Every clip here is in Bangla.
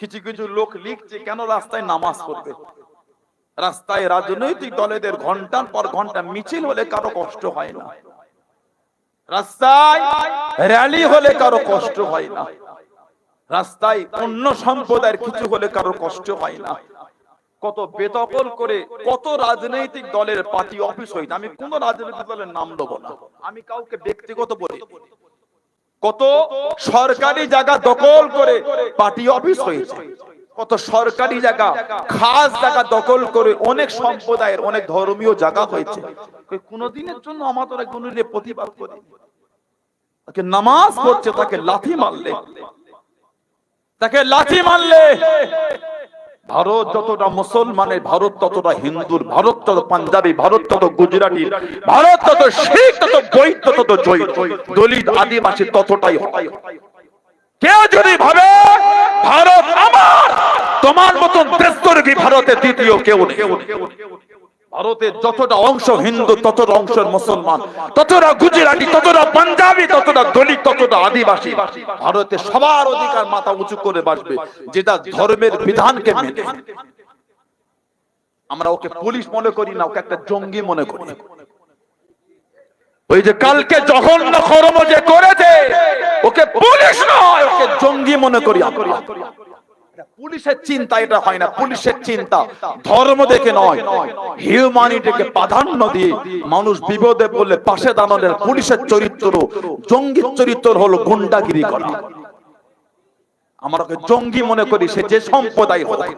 কিছু কিছু লোক লিখছে, কেন রাস্তায় নামাজ পড়বে? রাস্তায় রাজনৈতিক দলেদের ঘণ্টার পর ঘণ্টা মিছিল হলে কারও কষ্ট হয় না। রাস্তায় র্যালি হলে কারও কষ্ট হয় না। রাস্তায় অন্য সম্প্রদায়ের কিছু হলে কারও কষ্ট হয় না। কত বেদখল করে কত রাজনৈতিক দলের পার্টি অফিস হয়েছে আমি কোন রাজনৈতিক দলের নাম নেব না। আমি কাউকে ব্যক্তিগত বলি। কত সরকারি জায়গা দখল করে পার্টি অফিস হয়েছে। কত সরকারি জায়গা, খাস জায়গা দখল করে অনেক সম্প্রদায়ের, অনেক ধর্মীয় জায়গা হয়েছে। কোনদিনের জন্য আমাদের কোনদিন প্রতিবাদ করে। তাকে নামাজ পড়ছে, তাকে লাথি মারলে। তাকে লাথি মারলে। ভারত যতটা মুসলমানের, ভারত ততটা হিন্দুর, ভারত তত পাঞ্জাবি, ভারত তত গুজরাটি, ভারত তত শিখ, তত বৈদ্য, তত জৈন, দলিত, আদিবাসী ততটাই কেউ যদি ভাবে, ভারত আমার, তোমার মতন ভারতে দ্বিতীয় কেউ নেই। ভারতের যতটা অংশ হিন্দু, ততটা অংশ মুসলমান, ততটা গুজরাটি, ততটা পাঞ্জাবি, ততটা দলিত, ততটা আদিবাসী। ভারতে সবার অধিকার মাথা উঁচু করে বাঁচবে, যেটা ধর্মের বিধানকে মেনে আমরা ওকে পুলিশ মনে করি না, ওকে একটা জঙ্গি মনে করি। ওই যে কালকে জঘন্য কর্ম যে করেছে, ওকে পুলিশ নয়, ওকে জঙ্গি মনে করি পুলিশের চিন্তা, এটা হয় না। পুলিশের চিন্তা। ধর্ম দেখে নয়। হিউম্যানিটিকে প্রাধান্য দিয়ে মানুষ বিপদে পড়লে পাশে দাঁড়ানোর পুলিশের চরিত্র, জঙ্গির চরিত্র হলো গুন্ডাগিরি করা। আমরাকে জঙ্গি মনে করি, সে যে সম্প্রদায় হতে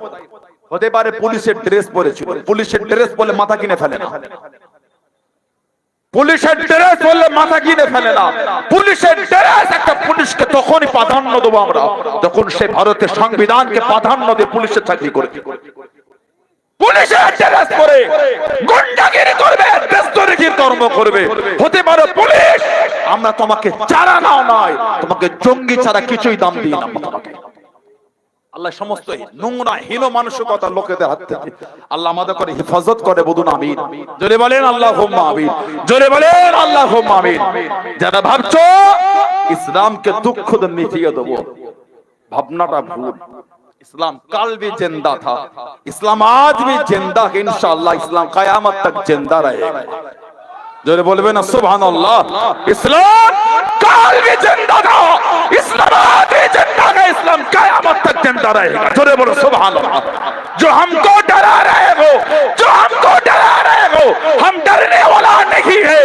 হতে পারে পুলিশের ড্রেস পরেছিল। পুলিশের ড্রেস বলে মাথা কিনে ফেলে না। পুলিশের ড্রেস বললে মাথা কিনে ফেলে না। পুলিশের ড্রেস একটা পুলিশকে তখনই প্রাধান্য দেবো আমরা, যখন সে ভারতের সংবিধানকে প্রাধান্য দিয়ে পুলিশের চাকরি করে। আমরা তোমাকে চারা নাও নয় তোমাকে জঙ্গি ছাড়া কিছুই দাম দিই না। আল্লাহ সমস্ত নোংরা হীন মানসিকতা লোকেদের হাত থেকে আল্লাহ আমাদের করে হেফাজত করে বদুন আমিন জোরে বলেন আল্লাহ আমিন জোরে বলেন আল্লাহ আমিন যারা ভাবছ ইসলামকে দুঃখ মিটিয়ে দেবো ভাবনাটা ভুল اسلام کل بھی زندہ تھا اسلام آج بھی زندہ ہے انشاءاللہ اسلام قیامت تک زندہ رہے گا جو بولے نا سبحان اللہ اسلام کل بھی زندہ تھا اسلام آج بھی زندہ ہے اسلام قیامت जिंदा रहेगा जोरे बोलो सुभान अल्लाह जो हमको डरा रहे हो जो हमको डरा रहे हो हम डरने वाला नहीं है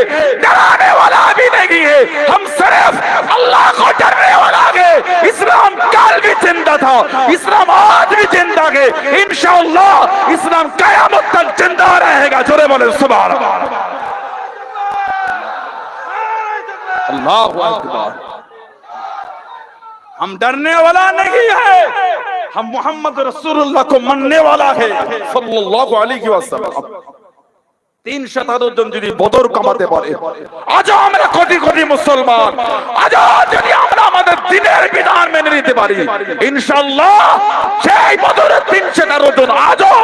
डराने वाला भी नहीं है हम सिर्फ अल्लाह को डरने वाला है इस्लाम कल भी जिंदा था इस्लाम आज भी जिंदा है इंशाअल्लाह इस्लाम कयामत तक जिंदा रहेगा जोरे बोले सुभान अल्लाह अल्लाह अकबर हम डरने वाला नहीं है हम मोहम्मद रसूलुल्लाह को मानने वाला है सल्लल्लाहु अलैहि वसल्लम তিন শতাধিক জন যদি বদর কামাতে পারে আজ আমরা কোটি কোটি মুসলমান আজ যদি আমরা আমাদের দিনের বিধান মেনে নিতে পারি ইনশাআল্লাহ সেই বদরের তিন শতাধিক জন আজও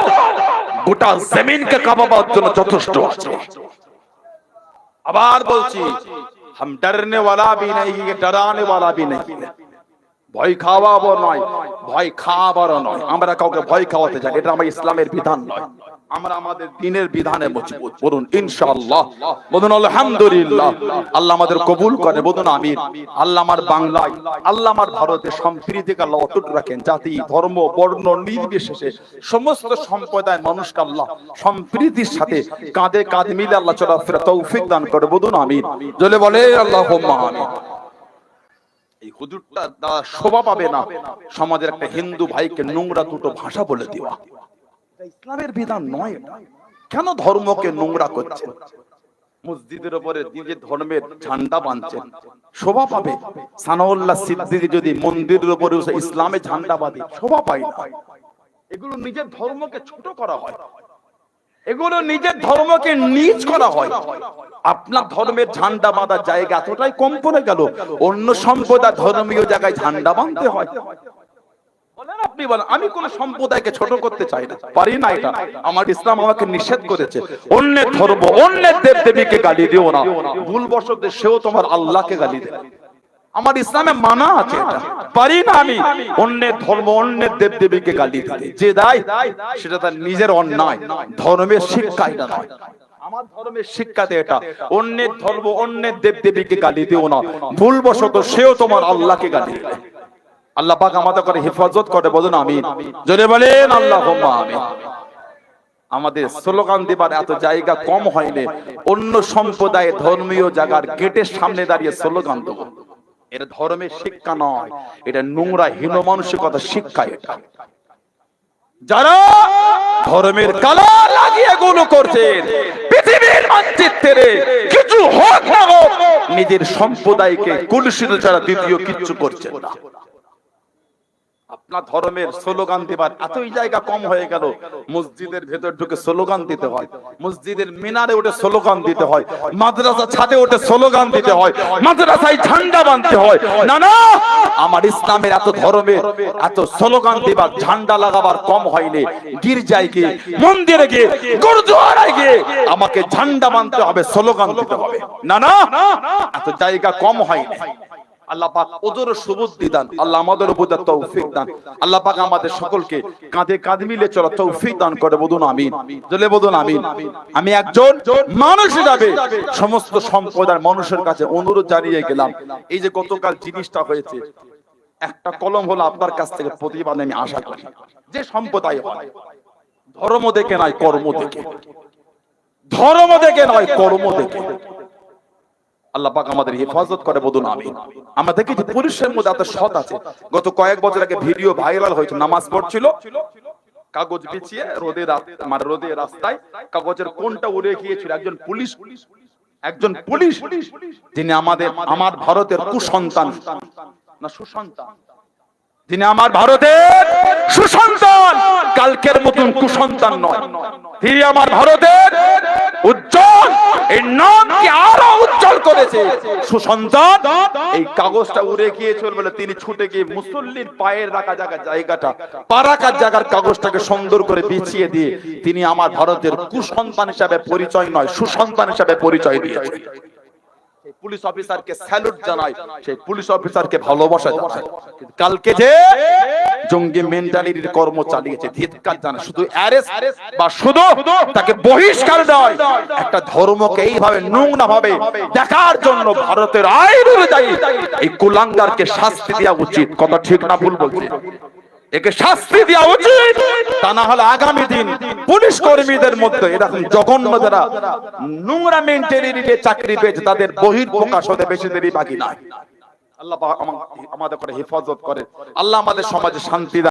গোটা জমিনকে কাবাবার জন্য যথেষ্ট আছে আবার বলছি हम डरने वाला भी नहीं है डराने वाला भी नहीं है ভয় খাওয়াবো নয়, ভয় খাওয়াবারও নয়। আমরা কাউকে ভয় খাওয়াতে চাই এটা আমার ইসলামের বিধান নয়। আমরা আমাদের দিনের বিধানে মজবুত। বলুন, ইনশাআল্লাহ। বলুন, আলহামদুলিল্লাহ। আল্লাহ আমাদের কবুল করে। বলুন, আমিন। আল্লাহ আমার বাংলায়, আল্লাহ আমার ভারতে সম্প্রীতিকে আল্লাহ অটুট রাখেন। জাতি, ধর্ম, বর্ণ, নির্বিশেষে সমস্ত সম্প্রদায় মানুষকে আল্লাহ সম্প্রীতির সাথে কাঁধে কাঁধ মিলে আল্লাহ চলাফেরা তৌফিক দান করে। বলুন, আমিন। জলে বলে আল্লাহ আমিন। এই হুজুরটা শোভা পাবে না। সমাজের একটা হিন্দু ভাইকে নোংরা দুটো ভাষা বলে দেওয়া। ইসলামের বিধান নয় কেন ধর্মকে নোংরা করছেন? মসজিদের উপরে নিজের ধর্মের ঝান্ডা বাঁধছেন। শোভা পাবে? সানাউল্লাহ সিদ্দিকী যদি মন্দিরের উপরে বসে ইসলামের ঝান্ডা বাঁধে, শোভা পায় এগুলো নিজের ধর্মকে ছোট করা হয়। এগুলো নিজের ধর্মকে নিচ করা হয়। আপনার ধর্মের ঝান্ডা বাঁধার জায়গা এতটাই কম পড়ে গেল, অন্য সম্প্রদায় ধর্মীয় জায়গায় ঝান্ডা বাঁধতে হয়। আপনি, বলেন, আমি কোন সম্প্রদায়কে ছোট করতে চাই না, পারি না এটা। আমার ইসলাম আমাকে নিষেধ করেছে। অন্যের ধর্ম, অন্যের দেব দেবীকে গালি দিও না। ভুল বশত সেও তোমার আল্লাহকে গালি দেয়। আমার ইসলামে মানা আছে পারি না আমি। অন্যের ধর্ম, অন্যের দেব দেবীকে গালি দিতে। যে দেয়, সেটা তার নিজের অন্যায়। ধর্মের শিক্ষা এটা নয়। না। আমাদের করে হেফাজত করে, বলুন আমি জোরে বলেন আল্লাহ আমি আমাদের স্লোগান দেবার এত জায়গা কম হয়নি। অন্য সম্প্রদায়ে ধর্মীয় জায়গার গেটের সামনে দাঁড়িয়ে স্লোগান দেবো। এটা ধর্মের শিক্ষা নয় এটা নোংরা হীন মানসিকতা শিক্ষা এটা। যারা ধর্মের কালা লাগিয়ে গুলো করছেন পৃথিবীর মানচিত্রে কিছু হোক না হোক নিজের সম্প্রদায়কে কুলুষিত ছাড়া দ্বিতীয় কিচ্ছু করছেন না। আপনার ধর্মের স্লোগান দেবার এতই জায়গা কম হয়ে গেল, মসজিদের ভেতর ঢুকে স্লোগান দিতে হয়, মসজিদের মিনারে উঠে স্লোগান দিতে হয়, মাদ্রাসা ছাদে উঠে স্লোগান দিতে হয়, মাদ্রাসায় ঝান্ডা বাঁধতে হয়। না না আমার ইসলামের এত ধর্মের এত স্লোগান দেবার, ঝান্ডা লাগাবার কম হয়নি। গির্জায় গিয়ে, মন্দিরে গিয়ে, গুরুদুয়ারায় গিয়ে আমাকে ঝান্ডা বাঁধতে হবে, স্লোগান দিতে হবে। না না এত জায়গা কম হয়নি। সুবুদ্ধি দান আল্লাহ আমাদের উপর তৌফিক দান। আমাদের সকলকে কাঁধে কাঁধ মিলে চলা তৌফিক দান করে। বলুন আমিন। জলে বলুন আমিন। আমি একজন মানুষ হিসাবে সমস্ত সম্প্রদায়ের মানুষের কাছে অনুরোধ জানিয়ে গেলাম। এই যে গতকাল জিনিসটা হয়েছে, একটা কলম হলো আপনার কাছ থেকে প্রতিবাদ আমি আশা করি। যে সম্প্রদায় হয়, ধর্ম দেখে নয় কর্ম দেখে। ধর্ম দেখে নয় কর্ম দেখে। আল্লাহ পাক আমাদের হেফাজত করে, বলুন আমি আমরা দেখেছি পুলিশের মধ্যে এত সৎ আছে। গত কয়েক বছর আগে ভিডিও ভাইরাল হয়েছে, নামাজ পড়ছিল। কাগজ বিছিয়ে রোদে মানে রোদে রাস্তায় কাগজের কোনটা উড়ে গিয়েছিল একজন পুলিশ। একজন পুলিশ যিনি আমাদের আমার ভারতের কুসন্তান। না, সুসন্তান। যিনি আমার ভারতের সুসন্তান। কালকের মতন কুসন্তান নয়। তিনি আমার ভারতের উজ্জ্বল, এই নামকে আরও উজ্জ্বল করেছে। সুসন্তান, এই কাগজটা উড়ে গিয়েছিল বলে তিনি ছুটে গিয়ে মুসল্লির পায়ের রাখা জায়গা জায়গাটা, পা রাখার জায়গার কাগজটাকে সুন্দর করে বিছিয়ে দিয়ে তিনি আমার ভারতের কুসন্তান হিসাবে পরিচয় নয়, সুসন্তান হিসাবে পরিচয় দিয়েছে। পুলিশ অফিসারকে স্যালুট জানাই। সেই পুলিশ অফিসারকে ভালোবাসা জানাই। কালকে যে জঙ্গি মেন্টালিটির কর্ম চালিয়েছে ধিৎকার জানা শুধু অ্যারেস্ট বা শুধু তাকে বহিষ্কার দেয়। একটা ধর্মকে এইভাবে নোংরা ভাবে দেখার জন্য ভারতের আইন অনুযায়ী এই কুলাঙ্গারকে শাস্তি দেওয়া উচিত। কথা ঠিক না ভুল বলছি। একে শাস্তি দেওয়া উচিত। তা না হলে আগামী দিন পুলিশ কর্মীদের মধ্যে এরকম জঘন্য যারা নোংরা মেন্টালিটিতে চাকরি পেয়েছে, তাদের বহির প্রকাশ হতে বেশি দেরি বাকি নাই। আল্লাহ আমাদের করে হেফাজত করে। আল্লাহ আমাদের সমাজে শান্তি